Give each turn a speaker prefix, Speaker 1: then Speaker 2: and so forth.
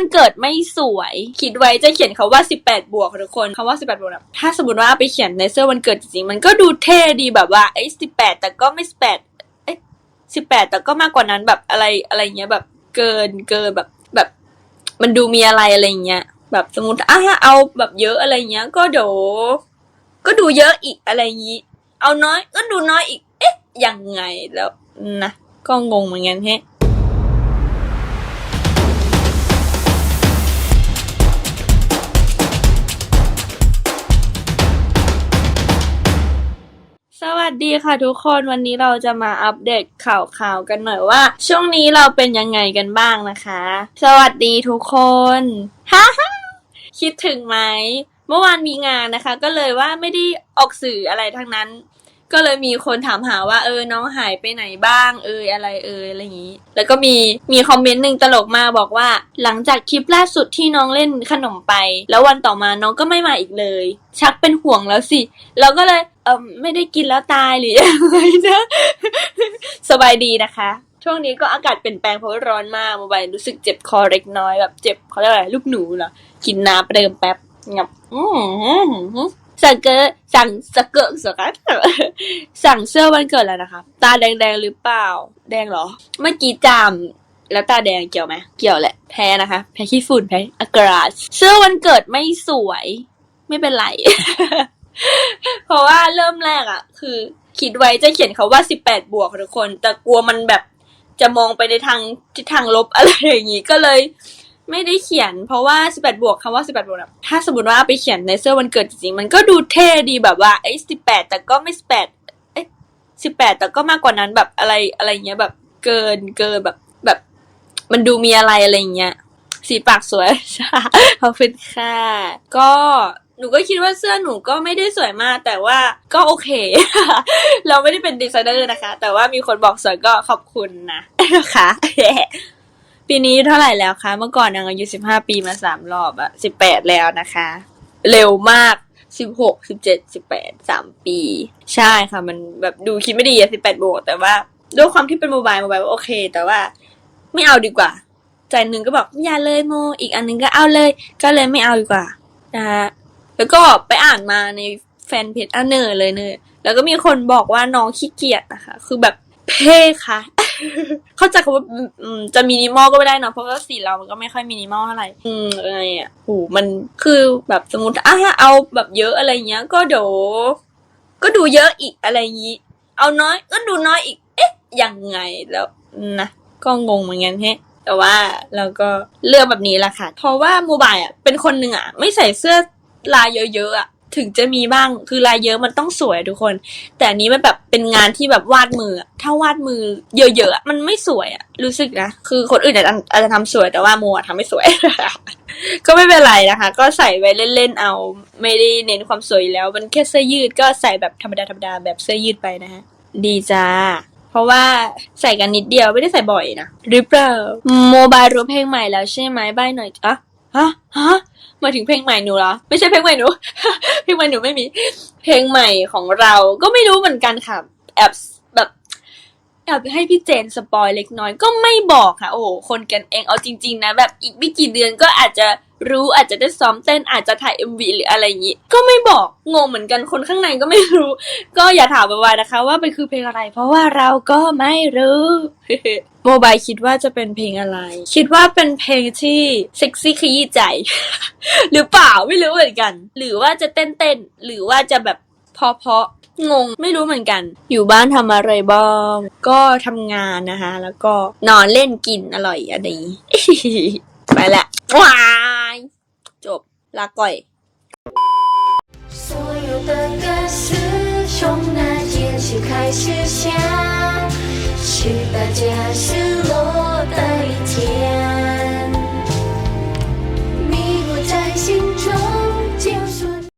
Speaker 1: วันเกิดไม่สวย คิดไว้จะเขียนคาว่า 18 บวกทุกคนคาว่า 18 บวกนะถ้าสมมติว่าไปเขียนในเสื้อวันเกิดจริงๆมันก็ดูเท่ดีแบบว่าไอ้18 แต่ก็ไม่ 18เอ้18 แต่ก็มากกว่านั้นแบบอะไรอะไรเงี้ยแบบเกินเกินแบบแบบ มันดูมีอะไรอะไรเงี้ยแบบสมมติอะเอาแบบเยอะอะไรเงี้ย ก็เดี๋ยวก็ดูเยอะอีกอะไรงี้ เอาน้อยก็ดูน้อยอีก เอ๊ะยังไงแล้วนะก็งงเหมือนกันแฮะ สวัสดีค่ะทุกคนวันนี้เราจะมาอัปเดตข่าวข่าวๆกันหน่อยว่า ช่วงนี้เราเป็นยังไงกันบ้างนะคะ สวัสดีทุกคนฮ่าฮ่าคิดถึงไหมเมื่อวานมีงานนะคะ ก็เลยว่าไม่ได้ออกสื่ออะไรทั้งนั้น ก็เลยมีคนถามหาว่าเออน้องหายไปไหนบ้าง เอออะไรเอออะไรอย่างนี้ แล้วก็มีมีคอมเมนต์หนึ่งตลกมากบอกว่า หลังจากคลิปล่าสุดที่น้องเล่นขนมไป แล้ววันต่อมาน้องก็ไม่มาอีกเลย ชักเป็นห่วงแล้วสิเราก็เลย ออไม่ได้กินแล้วตายหรือยังไงนะสบายดีนะคะ ช่วงนี้ก็อากาศเปลี่ยนแปลงเพราะว่าร้อนมากโมบายรู้สึกเจ็บคอเล็กน้อยแบบเจ็บเขาเรียกอะไรลูกหนูเหรอกินน้ำเติมแป๊บงับอืมสั่งเกอสั่งสเกอร์สกัดสั่งเสื้อวันเกิดแล้วนะคะ ตาแดงๆหรือเปล่า แดงเหรอ เมื่อกี้จามแล้วตาแดงเกี่ยวไหมเกี่ยวแหละแพ้นะคะ แพ้ขี้ฝุ่นแพ้อากาศเสื้อวันเกิดไม่สวย ไม่เป็นไร เพราะว่าเริ่มแรกอะคือ คิดไว้จะเขียนเขาว่า18บวกค่ะทุกคน แต่กลัวมันแบบจะมองไปในทางทิศทางลบอะไรอย่างนี้ก็เลย ไม่ได้เขียน เพราะว่า18บแปดบวกคำว่า18บแปดบวกนะถ้าสมมติว่าไปเขียนในเสื้อวันเกิดจริงๆมันก็ดูเท่ดีแบบว่าไอ้18แปดแต่ก็ไม่18เอ้ย18แต่ก็มากกว่านั้นแบบอะไรอะไรเงี้ยแบบเกินเกินแบบแบบ มันดูมีอะไรอะไรเงี้ยสีปากสวยขอบคุณค่ะก็ หนูก็คิดว่าเสื้อหนูก็ไม่ได้สวยมาก แต่ว่าก็โอเค เราไม่ได้เป็นดีไซเนอร์นะคะ แต่ว่ามีคนบอกสวยก็ขอบคุณนะนะคะปีนี้เท่าไหร่แล้วคะ เมื่อก่อนนางอายุสิบห้าปีมาสามรอบอะสิบแปดแล้วนะคะ เร็วมากสิบหกสิบเจ็ดสิบแปดสามปี ใช่ค่ะ มันแบบดูคิดไม่ดีอะสิบแปดบวกแต่ว่าด้วยความที่เป็นโมบายโมบายว่าโอเค แต่ว่าไม่เอาดีกว่า ใจหนึ่งก็บอกอย่าเลยโม อีกอันหนึงก็เอาเลย ก็เลยไม่เอาดีกว่านะฮะ แล้วก็ไปอ่านมาในแฟนเพจอเนอร์เลยเนอแล้วก็มีคนบอกว่าน้องขี้เกียจนะคะ คือแบบเพ่ค่ะ เข้าใจคำว่าจะมินิมอลก็ไม่ได้เนะเพราะว่าสีเรามันก็ไม่ค่อยมินิมอลเท่าไหร่ อืมอะไรอะโหมันคือแบบสมมติอะเอาแบบเยอะอะไรเงี้ย ก็เดี๋ยวก็ดูเยอะอีกอะไรงงี้ เอาน้อยก็ดูน้อยอีก เอ๊ะยังไงแล้วนะก็งงเหมือนกันแฮะแต่ว่าเราก็เลือกแบบนี้แหละค่ะ เพราะว่าโมบายอะเป็นคนหนึ่งอะ ไม่ใส่เสื้อ ลายเยอะๆอะถึงจะมีบ้างคือลายเยอะมันต้องสวยทุกคน แต่อันนี้มันแบบเป็นงานที่แบบวาดมือ ถ้าวาดมือเยอะๆอะมันไม่สวยอะรู้สึกนะ คือคนอื่นอาจจะอาจจะทำสวยแต่ว่าโมอะทำไม่สวย ก็ไม่เป็นไรนะคะ ก็ใส่ไว้เล่นๆเอา ไม่ได้เน้นความสวยอยู่แล้ว มันแค่เสื้อยืดก็ใส่แบบธรรมดาธรรมดาแบบเสื้อยืดไปนะฮะดีจ้าเพราะว่าใส่กันนิดเดียวไม่ได้ใส่บ่อยนะหรือเปล่าโมบายรู้เพลงใหม่แล้วใช่ไหมบายหน่อยอะฮะฮะ มาถึงเพลงใหม่หนูเหรอ ไม่ใช่เพลงใหม่หนู เพลงใหม่หนูไม่มี เพลงใหม่ของเราก็ไม่รู้เหมือนกันค่ะ แอบ แบบแอบให้พี่เจนสปอยเล็กน้อยก็ไม่บอกค่ะ โอ้โหคนกันเองเอาจริง ๆ นะ แบบอีกไม่กี่เดือนก็อาจจะรู้อาจจะได้ซ้อมเต้นอาจจะถ่าย MV หรืออะไรอย่างนี้ ก็ไม่บอกงงเหมือนกันคนข้างในก็ไม่รู้ ก็อย่าถามไปวๆนะคะ ว่าเป็นคือเพลงอะไร เพราะว่าเราก็ไม่รู้โมบายคิดว่าจะเป็นเพลงอะไร คิดว่าเป็นเพลงที่เซ็กซี่ขยี้ใจ หรือเปล่าไม่รู้เหมือนกัน หรือว่าจะเต้นเต้นๆหรือว่าจะแบบเพาะเพาะ งงไม่รู้เหมือนกัน อยู่บ้านทำอะไรบ้างก็ทำงานนะคะ แล้วก็นอนเล่นกินอร่อยอะไรอย่างนี้ ไปละว้ายจบลาก่อย
Speaker 2: 所有的歌词从那天起开始下，是大家失落的一天。